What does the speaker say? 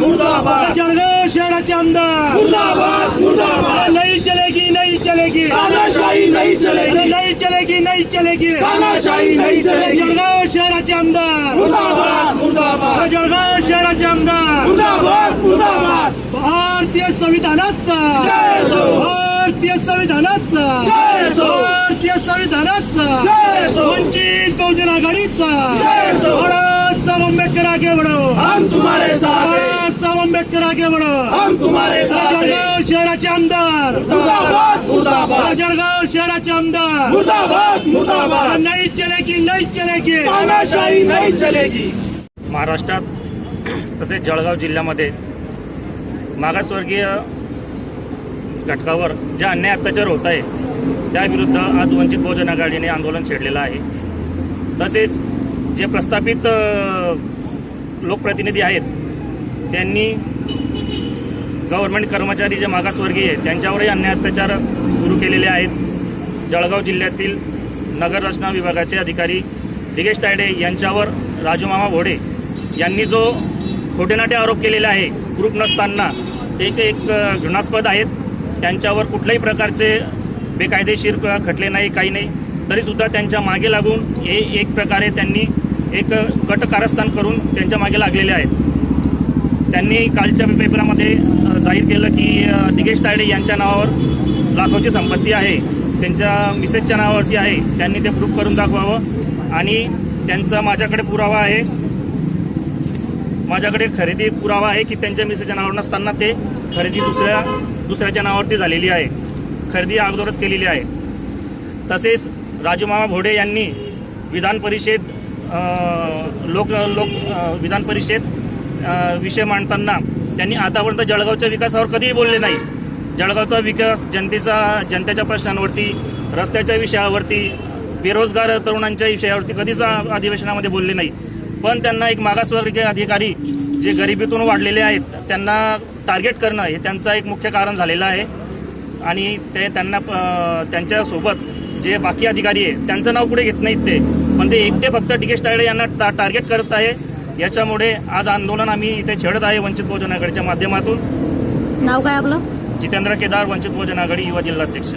मुर्दाबाद. जळगाव शहराचे आमदार. मुर्दाबाद मुर्दाबाद. नहीं चलेगी नहीं चलेगी. तानाशाही नहीं चलेगी. नहीं चलेगी नहीं चलेगी. तानाशाही नहीं चलेगी. जळगाव शहराचे आमदार. मुर्दाबाद मुर्दाबाद. जळगाव शहराचे आमदार. मुर्दाबाद मुर्दाबाद. भारतीय संविधानाचा. भारतीय संविधानाचा. भारतीय संविधानाचा. वंचित बहुजन आघाडीचा. भारत आंबेडकर आगे बढ़ो हम तुम्हारे साथ हैं भारत साहब आंबेडकर आगे हम तुम्हारे साथ जळगाव शहराचे आमदार. मुर्दाबाद मुर्दाबाद. जळगाव शहराचे आमदार. मुर्दाबाद मुर्दाबाद. नहीं चलेगी नहीं चलेगी. तानाशाही नहीं चलेगी. महाराष्ट्रात तसेच जळगाव जिल्ह्यामध्ये मागासवर्गीय घटकावर जे अन्याय अत्याचार होत आहे त्याविरुद्ध आज वंचित बहुजन आघाडीने आंदोलन छेडलेलं आहे. तसेच जे प्रस्थापित लोकप्रतिनिधी आहेत त्यांनी गव्हर्नमेंट कर्मचारी जे मागासवर्गीय आहेत त्यांच्यावरही अन्याय अत्याचार सुरू केलेले आहेत. जळगाव जिल्ह्यातील नगररचना विभागाचे अधिकारी दिगेश तायडे यांच्यावर राजूमामा भोडे यांनी जो खोटेनाटे आरोप केलेले आहे ग्रुप नसताना ते एक एक घृणास्पद आहेत. त्यांच्यावर कुठल्याही प्रकारचे बेकायदेशीर खटले नाही काही नाही. तरीसुद्धा त्यांच्या मागे लागून हे एक प्रकारे त्यांनी एक कट कारस्थान करून त्यांच्या मागे लागलेले आहेत. त्यांनी कालच्या पेपरामध्ये जाहीर केलं की अ, दिगेश तायडे यांच्या नावावर लाखोची संपत्ती आहे त्यांच्या मिसेसच्या नावावरती आहे त्यांनी ते प्रूफ करून दाखवावं. आणि त्यांचा माझ्याकडे पुरावा आहे माझ्याकडे खरेदी पुरावा आहे की त्यांच्या मिसेसच्या नावावर नसताना ते खरेदी दुसऱ्या दुसऱ्याच्या नावावरती झालेली आहे खरेदी अगोदरच केलेली आहे. तसेच राजूमामा भोडे यांनी विधान परिषद लोक लोक विधान परिषद विषय मांडताना त्यांनी आतापर्यंत जळगावच्या विकासावर कधीही बोलले नाही. जळगावचा विकास जनतेचा जनतेच्या प्रश्नांवरती रस्त्याच्या विषयावरती बेरोजगार तरुणांच्या विषयावरती कधीच अधिवेशनामध्ये बोलले नाही. पण त्यांना एक मागासवर्गीय अधिकारी जे गरिबीतून वाढलेले आहेत त्यांना टार्गेट करणं हे त्यांचं एक मुख्य कारण झालेलं आहे. आणि ते त्यांना त्यांच्यासोबत जे बाकी अधिकारी आहे त्यांचं नाव पुढे घेत नाहीत ते. पण ते एकटे फक्त डिकेश तायडे यांना टा- टार्गेट करत आहे. याच्यामुळे आज आंदोलन आम्ही इथे छेडत आहे वंचित बहुजन आघाडीच्या माध्यमातून. नाव काय आपलं? जितेंद्र केदार वंचित बहुजन आघाडी युवा जिल्हाध्यक्ष.